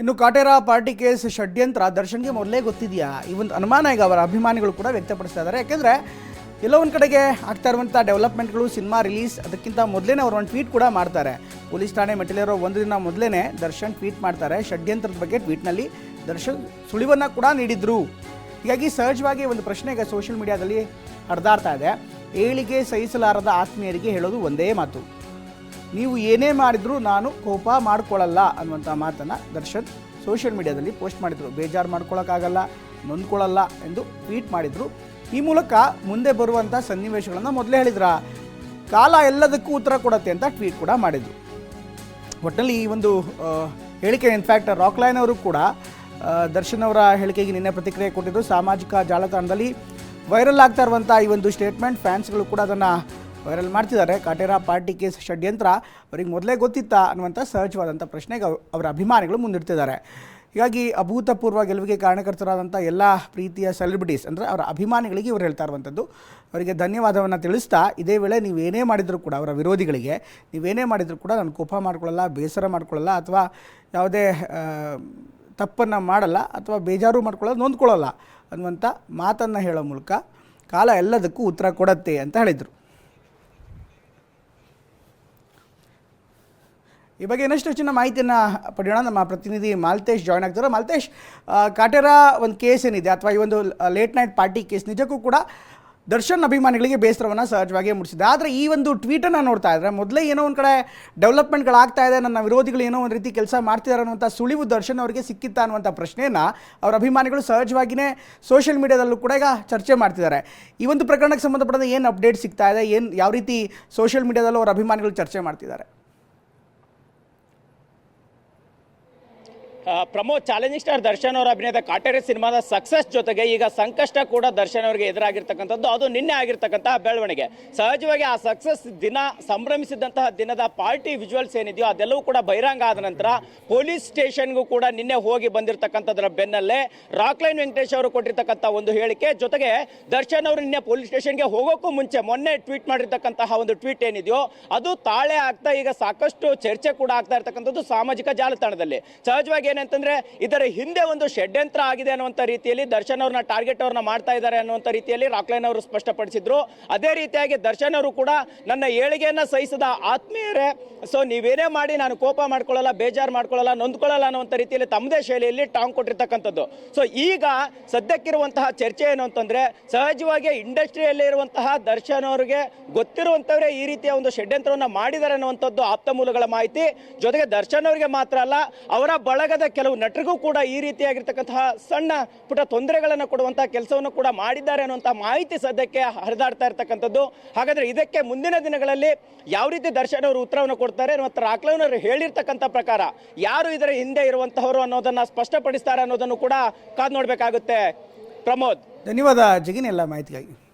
ಇನ್ನು Kaatera party case ಷಡ್ಯಂತ್ರ ದರ್ಶನ್ಗೆ ಮೊದಲೇ ಗೊತ್ತಿದೆಯಾ? ಈ ಒಂದು ಅನುಮಾನ ಈಗ ಅವರ ಅಭಿಮಾನಿಗಳು ಕೂಡ ವ್ಯಕ್ತಪಡಿಸ್ತಾ ಇದ್ದಾರೆ. ಯಾಕೆಂದರೆ ಎಲ್ಲೋ ಕಡೆಗೆ ಆಗ್ತಾ ಇರುವಂಥ ಡೆವಲಪ್ಮೆಂಟ್ಗಳು ಸಿನಿಮಾ ರಿಲೀಸ್ ಅದಕ್ಕಿಂತ ಮೊದಲೇ ಅವರು ಒಂದು ಟ್ವೀಟ್ ಕೂಡ ಮಾಡ್ತಾರೆ. ಪೊಲೀಸ್ ಠಾಣೆ ಮೆಟ್ಟಿಲಿರೋ ಒಂದು ದಿನ ಮೊದಲೇ ದರ್ಶನ್ ಟ್ವೀಟ್ ಮಾಡ್ತಾರೆ. ಷಡ್ಯಂತ್ರದ ಬಗ್ಗೆ ಟ್ವೀಟ್ನಲ್ಲಿ ದರ್ಶನ್ ಸುಳಿವನ್ನು ಕೂಡ ನೀಡಿದ್ರು. ಹೀಗಾಗಿ ಸಹಜವಾಗಿ ಒಂದು ಪ್ರಶ್ನೆ ಈಗ ಸೋಷಿಯಲ್ ಮೀಡಿಯಾದಲ್ಲಿ ಹರಿದಾಡ್ತಾ ಇದೆ. ಏಳಿಗೆ ಸಹಿಸಲಾರದ ಆತ್ಮೀಯರಿಗೆ ಹೇಳೋದು ಒಂದೇ ಮಾತು. ನೀವು ಏನೇ ಮಾಡಿದರೂ ನಾನು ಕೋಪ ಮಾಡ್ಕೊಳ್ಳಲ್ಲ ಅನ್ನುವಂಥ ಮಾತನ್ನು ದರ್ಶನ್ ಸೋಷಿಯಲ್ ಮೀಡಿಯಾದಲ್ಲಿ ಪೋಸ್ಟ್ ಮಾಡಿದರು. ಬೇಜಾರು ಮಾಡ್ಕೊಳ್ಳೋಕ್ಕಾಗಲ್ಲ ನೊಂದ್ಕೊಳ್ಳಲ್ಲ ಎಂದು ಟ್ವೀಟ್ ಮಾಡಿದರು. ಈ ಮೂಲಕ ಮುಂದೆ ಬರುವಂಥ ಸನ್ನಿವೇಶಗಳನ್ನು ಮೊದಲೇ ಹೇಳಿದ್ರ? ಕಾಲ ಎಲ್ಲದಕ್ಕೂ ಉತ್ತರ ಕೊಡತ್ತೆ ಅಂತ ಟ್ವೀಟ್ ಕೂಡ ಮಾಡಿದರು. ಒಟ್ಟಿನಲ್ಲಿ ಈ ಒಂದು ಹೇಳಿಕೆ ಇನ್ಫ್ಯಾಕ್ಟ್ ರಾಕ್ಲೈನ್ ಅವರು ಕೂಡ ದರ್ಶನ್ ಅವರ ಹೇಳಿಕೆಗೆ ನಿನ್ನೆ ಪ್ರತಿಕ್ರಿಯೆ ಕೊಟ್ಟಿದ್ದರು ಸಾಮಾಜಿಕ ಜಾಲತಾಣದಲ್ಲಿ ವೈರಲ್ ಆಗ್ತಾ ಇರುವಂಥ ಈ ಒಂದು ಸ್ಟೇಟ್ಮೆಂಟ್ ಫ್ಯಾನ್ಸ್ಗಳು ಕೂಡ ಅದನ್ನು ವೈರಲ್ ಮಾಡ್ತಿದ್ದಾರೆ. ಕಾಟೇರ ಪಾರ್ಟಿ ಕೇಸ್ ಷಡ್ಯಂತ್ರ ಅವರಿಗೆ ಮೊದಲೇ ಗೊತ್ತಿತ್ತಾ ಅನ್ನುವಂಥ ಸಹಜವಾದಂಥ ಪ್ರಶ್ನೆಗೆ ಅವ್- ಅವರ ಅಭಿಮಾನಿಗಳು ಮುಂದಿಡ್ತಿದ್ದಾರೆ. ಹೀಗಾಗಿ ಅಭೂತಪೂರ್ವ ಗೆಲುವಿಗೆ ಕಾರಣಕರ್ತರಾದಂಥ ಎಲ್ಲ ಪ್ರೀತಿಯ ಸೆಲೆಬ್ರಿಟೀಸ್ ಅಂದರೆ ಅವರ ಅಭಿಮಾನಿಗಳಿಗೆ ಇವರು ಹೇಳ್ತಾ ಇರುವಂಥದ್ದು. ಅವರಿಗೆ ಧನ್ಯವಾದವನ್ನು ತಿಳಿಸ್ತಾ ಇದೇ ವೇಳೆ ನೀವೇನೇ ಮಾಡಿದರೂ ಕೂಡ ಅವರ ವಿರೋಧಿಗಳಿಗೆ ನೀವೇನೇ ಮಾಡಿದರೂ ಕೂಡ ನಾನು ಕೋಪ ಮಾಡ್ಕೊಳ್ಳಲ್ಲ, ಬೇಸರ ಮಾಡ್ಕೊಳ್ಳಲ್ಲ ಅಥವಾ ಯಾವುದೇ ತಪ್ಪನ್ನು ಮಾಡಲ್ಲ ಅಥವಾ ಬೇಜಾರು ಮಾಡ್ಕೊಳ್ಳಲ್ಲ, ನೊಂದ್ಕೊಳ್ಳಲ್ಲ ಅನ್ನುವಂಥ ಮಾತನ್ನು ಹೇಳೋ ಮೂಲಕ ಕಾಲ ಎಲ್ಲದಕ್ಕೂ ಉತ್ತರ ಕೊಡತ್ತೆ ಅಂತ ಹೇಳಿದರು. ಈ ಬಗ್ಗೆ ಇನ್ನಷ್ಟು ಹೆಚ್ಚಿನ ಮಾಹಿತಿಯನ್ನು ಪಡೆಯೋಣ. ನಮ್ಮ ಪ್ರತಿನಿಧಿ ಮಾಲ್ತೇಶ್ ಜಾಯ್ನ್ ಆಗ್ತಾರೆ. ಮಾಲ್ತೇಶ್ ಕಾಟೇರ ಒಂದು ಕೇಸ್ ಏನಿದೆ? ಅಥವಾ ಈ ಒಂದು ಲೇಟ್ ನೈಟ್ ಪಾರ್ಟಿ ಕೇಸ್ ನಿಜಕ್ಕೂ ಕೂಡ ದರ್ಶನ್ ಅಭಿಮಾನಿಗಳಿಗೆ ಬೇಸರವನ್ನು ಸಹಜವಾಗಿ ಮೂಡಿಸಿದೆ. ಆದರೆ ಈ ಒಂದು ಟ್ವೀಟನ್ನು ನೋಡ್ತಾ ಇದ್ರೆ ಮೊದಲೇ ಏನೋ ಒಂದು ಕಡೆ ಡೆವಲಪ್ಮೆಂಟ್ಗಳಾಗ್ತಾ ಇದೆ. ನನ್ನ ವಿರೋಧಿಗಳು ಏನೋ ಒಂದು ರೀತಿ ಕೆಲಸ ಮಾಡ್ತಿದ್ದಾರೆ ಅನ್ನುವಂಥ ಸುಳಿವು ದರ್ಶನ್ ಅವರಿಗೆ ಸಿಕ್ಕಿತ್ತ ಅನ್ನುವಂಥ ಪ್ರಶ್ನೆಯನ್ನು ಅವರ ಅಭಿಮಾನಿಗಳು ಸಹಜವಾಗಿಯೇ ಸೋಷಿಯಲ್ ಮೀಡಿಯಾದಲ್ಲೂ ಕೂಡ ಈಗ ಚರ್ಚೆ ಮಾಡ್ತಿದ್ದಾರೆ. ಈ ಒಂದು ಪ್ರಕರಣಕ್ಕೆ ಸಂಬಂಧಪಟ್ಟಂತೆ ಏನು ಅಪ್ಡೇಟ್ ಸಿಗ್ತಾ ಇದೆ? ಏನು, ಯಾವ ರೀತಿ ಸೋಷಿಯಲ್ ಮೀಡಿಯಾದಲ್ಲೂ ಅವರ ಅಭಿಮಾನಿಗಳು ಚರ್ಚೆ ಮಾಡ್ತಿದ್ದಾರೆ? ಪ್ರಮೋದ್ ಚಾಲೆಂಜಿಂಗ್ ಸ್ಟಾರ್ ದರ್ಶನ್ ಅವರ ಅಭಿನಯದ ಕಾಟೇರಿ ಸಿನಿಮಾದ ಸಕ್ಸಸ್ ಜೊತೆಗೆ ಈಗ ಸಂಕಷ್ಟ ಕೂಡ ದರ್ಶನ್ ಅವರಿಗೆ ಎದುರಾಗಿರ್ತಕ್ಕಂಥದ್ದು. ಅದು ನಿನ್ನೆ ಆಗಿರ್ತಕ್ಕಂತಹ ಬೆಳವಣಿಗೆ. ಸಹಜವಾಗಿ ಆ ಸಕ್ಸಸ್ ದಿನ ಸಂಭ್ರಮಿಸಿದಂತಹ ದಿನದ ಪಾರ್ಟಿ ವಿಜುವಲ್ಸ್ ಏನಿದೆಯೋ ಅದೆಲ್ಲವೂ ಕೂಡ ಬಹಿರಂಗ ಆದ ನಂತರ ಪೊಲೀಸ್ ಸ್ಟೇಷನ್ಗೂ ಕೂಡ ನಿನ್ನೆ ಹೋಗಿ ಬಂದಿರತಕ್ಕಂಥದ್ರ ಬೆನ್ನಲ್ಲೇ ರಾಕ್ಲೈನ್ ವೆಂಕಟೇಶ್ ಅವರು ಕೊಟ್ಟಿರ್ತಕ್ಕಂಥ ಒಂದು ಹೇಳಿಕೆ. ಜೊತೆಗೆ ದರ್ಶನ್ ಅವರು ನಿನ್ನೆ ಪೊಲೀಸ್ ಸ್ಟೇಷನ್ಗೆ ಹೋಗೋಕ್ಕೂ ಮುಂಚೆ ಮೊನ್ನೆ ಟ್ವೀಟ್ ಮಾಡಿರ್ತಕ್ಕಂತಹ ಒಂದು ಟ್ವೀಟ್ ಏನಿದೆಯೋ ಅದು ತಾಳೆ ಆಗ್ತಾ ಈಗ ಸಾಕಷ್ಟು ಚರ್ಚೆ ಕೂಡ ಆಗ್ತಾ ಇರ್ತಕ್ಕಂಥದ್ದು ಸಾಮಾಜಿಕ ಜಾಲತಾಣದಲ್ಲಿ. ಸಹಜವಾಗಿ ಏನಂತಂದ್ರೆ, ಇದರ ಹಿಂದೆ ಒಂದು ಷಡ್ಯಂತ್ರ ಆಗಿದೆ ಅನ್ನುವಂಥ ರೀತಿಯಲ್ಲಿ ದರ್ಶನ್ ಅವ್ರನ್ನ ಟಾರ್ಗೆಟ್ ಅವ್ರನ್ನ ಮಾಡ್ತಾ ಇದ್ದಾರೆ ಅನ್ನುವಂಥ ರೀತಿಯಲ್ಲಿ ರಾಕ್ಲೈನ್ ಅವರು ಸ್ಪಷ್ಟಪಡಿಸಿದ್ರು. ಅದೇ ರೀತಿಯಾಗಿ ದರ್ಶನ್ ಅವರು ಕೂಡ ನನ್ನ ಏಳಿಗೆಯನ್ನ ಸಹಿಸದ ಆತ್ಮೀಯರೇ, ಸೊ ನೀವೇನೇ ಮಾಡಿ ನಾನು ಕೋಪ ಮಾಡ್ಕೊಳ್ಳಲ್ಲ, ಬೇಜಾರು ಮಾಡ್ಕೊಳ್ಳಲ್ಲ, ನೊಂದ್ಕೊಳ್ಳಲ್ಲ ಅನ್ನುವಂಥ ರೀತಿಯಲ್ಲಿ ತಮ್ಮದೇ ಶೈಲಿಯಲ್ಲಿ ಟಾಂಗ್ ಕೊಟ್ಟಿರ್ತಕ್ಕಂಥದ್ದು. ಸೊ ಈಗ ಸದ್ಯಕ್ಕಿರುವಂತಹ ಚರ್ಚೆ ಏನು ಅಂತಂದ್ರೆ ಸಹಜವಾಗಿ ಇಂಡಸ್ಟ್ರಿಯಲ್ಲಿ ಇರುವಂತಹ ದರ್ಶನ್ ಅವರಿಗೆ ಗೊತ್ತಿರುವಂತವರೇ ಈ ರೀತಿಯ ಒಂದು ಷಡ್ಯಂತ್ರವನ್ನು ಮಾಡಿದ್ದಾರೆ ಅನ್ನುವಂಥದ್ದು ಆಪ್ತ ಮೂಲಗಳ ಮಾಹಿತಿ. ಜೊತೆಗೆ ದರ್ಶನ್ ಅವರಿಗೆ ಮಾತ್ರ ಅಲ್ಲ, ಅವರ ಬಳಗದ ಕೆಲವು ನಟರಿಗೂ ಕೂಡ ಈ ರೀತಿಯಾಗಿರ್ತಕ್ಕಂತಹ ಸಣ್ಣ ಪುಟ್ಟ ತೊಂದರೆಗಳನ್ನು ಕೊಡುವಂತಹ ಕೆಲಸವನ್ನು ಕೂಡ ಮಾಡಿದ್ದಾರೆ ಅನ್ನುವಂತಹ ಮಾಹಿತಿ ಸದ್ಯಕ್ಕೆ ಹರಿದಾಡ್ತಾ ಇರ್ತಕ್ಕಂಥದ್ದು. ಹಾಗಾದ್ರೆ ಇದಕ್ಕೆ ಮುಂದಿನ ದಿನಗಳಲ್ಲಿ ಯಾವ ರೀತಿ ದರ್ಶನ್ ಅವರು ಉತ್ತರವನ್ನು ಕೊಡ್ತಾರೆ ಮತ್ತು ರಾಕ್ಲೈನ್ ಅವರು ಹೇಳಿರ್ತಕ್ಕಂಥ ಪ್ರಕಾರ ಯಾರು ಇದರ ಹಿಂದೆ ಇರುವಂತಹವರು ಅನ್ನೋದನ್ನ ಸ್ಪಷ್ಟಪಡಿಸ್ತಾರೆ ಅನ್ನೋದನ್ನು ಕೂಡ ಕಾದ್ ನೋಡಬೇಕಾಗುತ್ತೆ. ಪ್ರಮೋದ್. ಧನ್ಯವಾದ ಜಗಿನ್ ಎಲ್ಲ ಮಾಹಿತಿಗಾಗಿ.